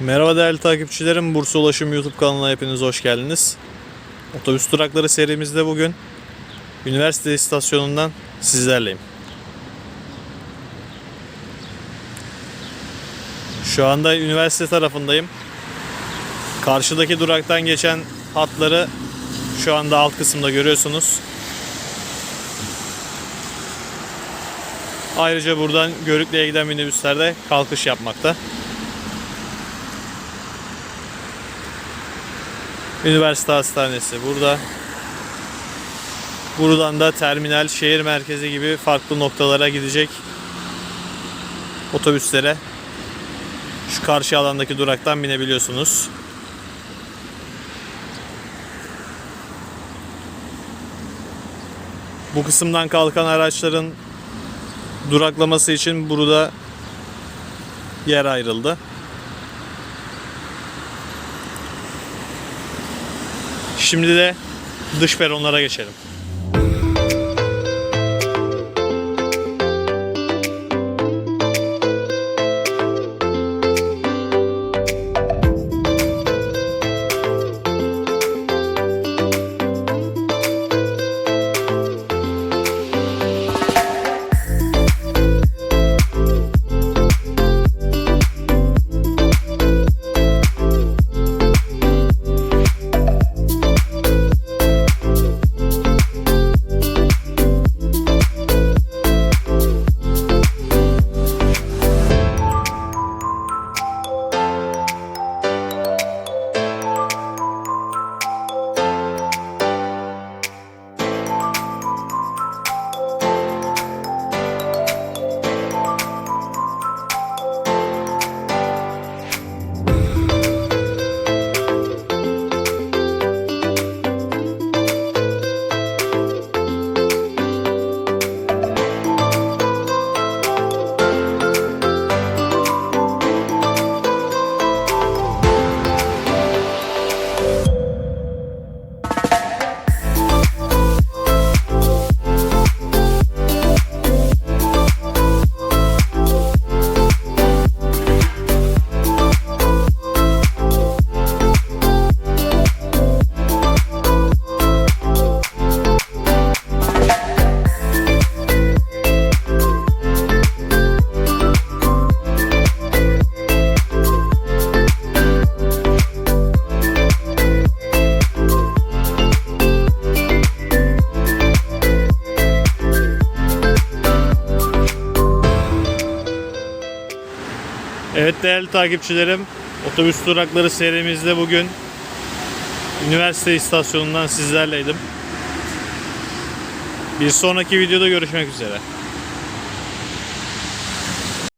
Merhaba değerli takipçilerim. Bursa Ulaşım YouTube kanalına hepiniz hoş geldiniz. Otobüs durakları serimizde bugün üniversite istasyonundan sizlerleyim. Şu anda üniversite tarafındayım. Karşıdaki duraktan geçen hatları şu anda alt kısımda görüyorsunuz. Ayrıca buradan Görükle'ye giden minibüsler de kalkış yapmakta. Üniversite Hastanesi burada. Buradan da terminal, şehir merkezi gibi farklı noktalara gidecek otobüslere şu karşı alandaki duraktan binebiliyorsunuz. Bu kısımdan kalkan araçların duraklaması için burada yer ayrıldı. Şimdi de dış peronlara geçelim. Evet değerli takipçilerim, otobüs durakları serimizde bugün üniversite istasyonundan sizlerleydim. Bir sonraki videoda görüşmek üzere.